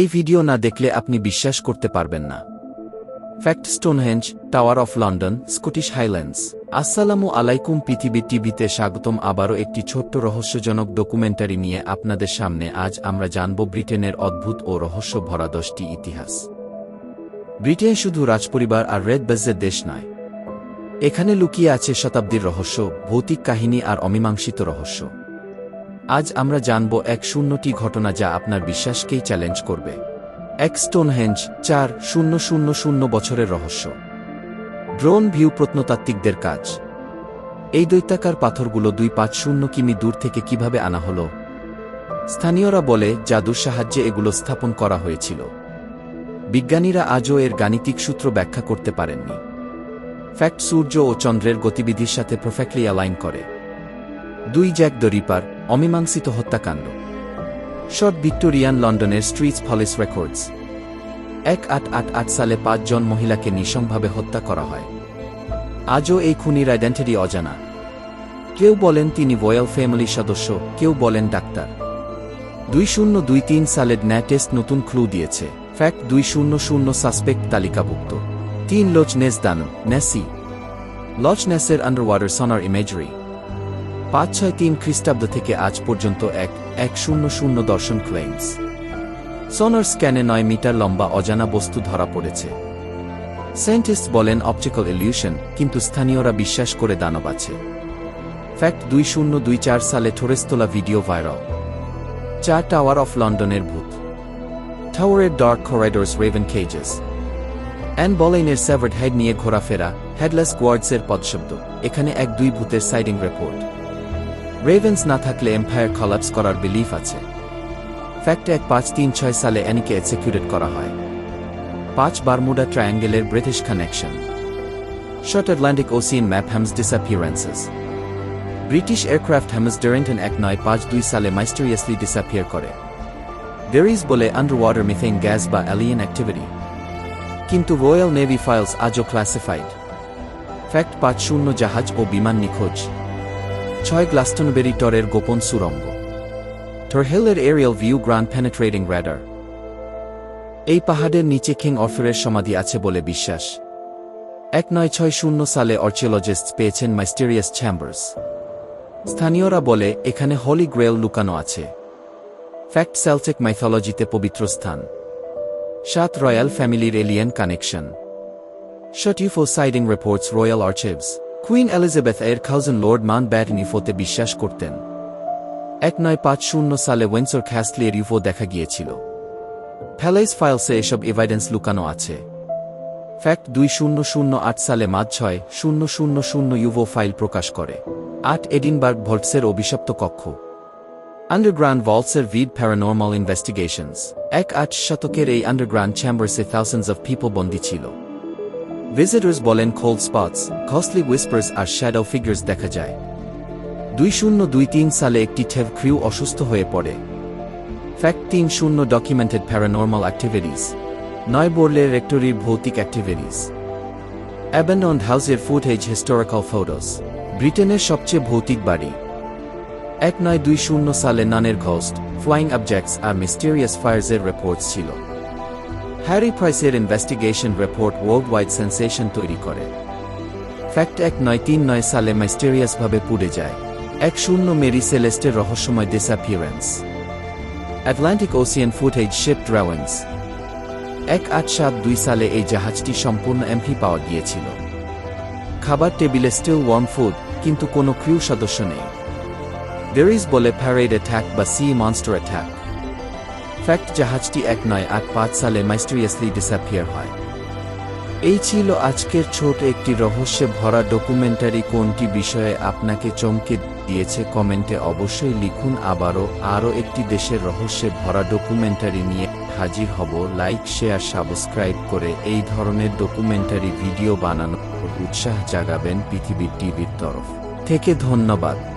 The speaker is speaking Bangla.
এই ভিডিও না দেখলে আপনি বিশ্বাস করতে পারবেন না। Fact Stonehenge, tower of London, Scottish Highlands. আসসালামু আলাইকুম পৃথিবী টিভিতে স্বাগতম আবারও একটি ছোট্ট রহস্যজনক ডকুমেন্টারি নিয়ে আপনাদের সামনে আজ আমরা জানব ব্রিটেনের অদ্ভুত ও রহস্য ভরা দশটি ইতিহাস। ব্রিটেন শুধু রাজপরিবার আর রেড বেজের দেশ নয়। এখানে লুকিয়ে আছে শতাব্দীর রহস্য, ভৌতিক কাহিনী আর অমীমাংসিত রহস্য। আজ আমরা জানব এক শূন্যটি ঘটনা যা আপনার বিশ্বাসকেই চ্যালেঞ্জ করবে। এক স্টোনহেঞ্জ চার শূন্য শূন্য শূন্য বছরের রহস্য। ড্রোন ভিউ প্রত্নতাত্ত্বিকদের কাজ। এই দৈত্যাকার পাথরগুলো দুই পাঁচ শূন্য কিমি দূর থেকে কীভাবে আনা হল? স্থানীয়রা বলে, জাদুর সাহায্যে এগুলো স্থাপন করা হয়েছিল। বিজ্ঞানীরা আজও এর গাণিতিক সূত্র ব্যাখ্যা করতে পারেননি। ফ্যাক্ট সূর্য ও চন্দ্রের গতিবিধির সাথে পারফেক্টলি অ্যালাইন করে। দুই জ্যাক রিপার অমীমাংসিত হত্যাকাণ্ড। শর্ট ভিক্টোরিয়ান লন্ডনের স্ট্রিটস পলিস রেকর্ডস। এক আট আট আট সালে পাঁচজন মহিলাকে নৃশংভাবে হত্যা করা হয়। আজও এই খুনির আইডেন্টিটি অজানা। কেউ বলেন তিনি রয়্যাল ফ্যামিলির সদস্য, কেউ বলেন ডাক্তার। দুই শূন্য দুই তিন সালের ন্যায় টেস্ট নতুন ক্লু দিয়েছে। ফ্যাক্ট দুই শূন্য শূন্য সাসপেক্ট তালিকাভুক্ত। তিন লোচ নেস দানু নেসি। লচ নেসের আন্ডারওয়াটার সনার ইমেজরি পাঁচ ছয় তিন খ্রিস্টাব্দ থেকে আজ পর্যন্ত এক এক শূন্য শূন্য দর্শন ক্লেইমস সোনার স্ক্যানে নয় মিটার লম্বা অজানা বস্তু ধরা পড়েছে। সায়েন্টিস্ট বলেন অপটিক্যাল এলিউশন কিন্তু স্থানীয়রা বিশ্বাস করে দানব আছে। ফ্যাক্ট দুই শূন্য দুই চার সালে ঠোরেস্তোলা ভিডিও ভাইরাল চার টাওয়ার অফ লন্ডনের ভূত। টাওয়ারের dark corridors raven cages Anne বলেইনের severed head নিয়ে ঘোরাফেরা হেডলেস কোয়ার্ডসের পদশব্দ। এখানে এক দুই ভূতের সাইডিং রিপোর্ট রেভেন্স না থাকলে এম্পায়ার কলাপস করার বিলিফ আছে। ফ্যাক্ট এক পাঁচ তিন ছয় সালে অ্যানিকে এক্সিকিউটেড করা হয়। পাঁচ Bermuda ট্রায়াঙ্গেলের British connection short Atlantic ocean map HMS disappearances British aircraft HMS ডেরেন্টন এক নয় পাঁচ দুই সালে মাইস্টেরিয়াসলি ডিসঅ্যাপিয়ার করে। দেরিজ বলে আন্ডার ওয়াটার মিথেন গ্যাস বা অ্যালিয়েন অ্যাক্টিভিটি কিন্তু রয়্যাল নেভি ফাইলস আজও ক্লাসিফাইড ফ্যাক্ট পাঁচ শূন্য জাহাজ ও বিমান নিখোঁজ। ছয় গ্লাস্টনবেরি টরের গোপন সুরঙ্গ। টরহেলের aerial view ground penetrating radar এই পাহাড়ের নিচে কিং অফারের সমাধি আছে বলে বিশ্বাস। এক নয় ছয় শূন্য সালে অর্চিওলজিস্ট পেয়েছেন মাইস্টেরিয়াস চ্যাম্বার্স স্থানীয়রা বলে, এখানে হলি গ্রেল লুকানো আছে। ফ্যাক্ট সেলটেক মাইথোলজিতে পবিত্র স্থান। সাত রয়্যাল ফ্যামিলির alien connection শটিফো sighting reports royal archives queen Elizabeth এর খাউজন লর্ড মান ব্যাট ইউফোতে বিশ্বাস করতেন। এক নয় পাঁচ শূন্য সালে ওয়েন্সর খ্যাস্টলির ইউফো দেখা গিয়েছিল। ফ্যালাইস ফাইলসে এসব এভিডেন্স লুকানো আছে। ফ্যাক্ট দুই শূন্য শূন্য আট সালে মাঝ ছয়, শূন্য শূন্য শূন্য ইউভো ফাইল প্রকাশ করে। আট এডিনবার্গ ভল্টসের অভিশপ্ত কক্ষ। আন্ডারগ্রাউন্ড ভলসের ভিড প্যারানর্মাল ইনভেস্টিগেশনস এক আট শতকের এই আন্ডারগ্রাউন্ড চ্যাম্বার্সে থাউজেন্ডস অফ পিপল বন্দী ছিল। ভিজিটর্স বলেন কোল্ড স্পটস কস্টলি উইসপার্স আর শ্যাডো ফিগার্স দেখা যায়। দুই শূন্য দুই তিন সালে একটি ঠেভ ক্রিউ অসুস্থ হয়ে পড়ে। ফ্যাক্ট তিন শূন্য ডকুমেন্টেড প্যারানর্মাল অ্যাক্টিভিটিস নয় বোর্লের রেক্টরির ভৌতিক অ্যাক্টিভিটিস অ্যাবেন্ডন্ড হাউসের ফুটেজ হিস্টোরিক্যাল ফটোস ব্রিটেনের সবচেয়ে ভৌতিক বাড়ি। এক নয় দুই শূন্য সালে নানের ঘোস্ট ফ্লাইং অবজেক্টস আর মিস্টেরিয়াস ফায়ার্সের রিপোর্টস ছিল। হ্যারি প্রাইসের investigation report world wide sensation তৈরি করে। ফ্যাক্ট এক নয় তিন নয় সালে মাইস্টেরিয়াসভাবে পুড়ে যায়। এক শূন্য মেরি সেলেস্টের রহস্যময় disappearance Atlantic ocean footage ship drawings এক আট সাত দুই সালে এই জাহাজটি সম্পূর্ণ এমপি পাওয়া গিয়েছিল। খাবার টেবিলে স্টিল ওয়ার্ম ফুড কিন্তু কোনো ক্রিউ সদস্য নেই। ডেরিস বলে প্যারেড অ্যাট্যাক বা সি মনস্টার অ্যাট্যাক ফ্যাক্ট জাহাজটি এক নয় আট পাঁচ সালে মাইস্টেরিয়াসলি ডিসঅ্যাপিয়ার হয়। এই ছিল আজকের ছোট একটি রহস্যে ভরা ডকুমেন্টারি কোনটি বিষয়ে আপনাকে চমকে দিয়েছে কমেন্টে অবশ্যই লিখুন। আবারও আরও একটি দেশের রহস্যে ভরা ডকুমেন্টারি নিয়ে হাজির হব। লাইক শেয়ার সাবস্ক্রাইব করে এই ধরনের ডকুমেন্টারি ভিডিও বানানোর উৎসাহ জাগাবেন পৃথিবীর টিভির তরফ। থেকে ধন্যবাদ।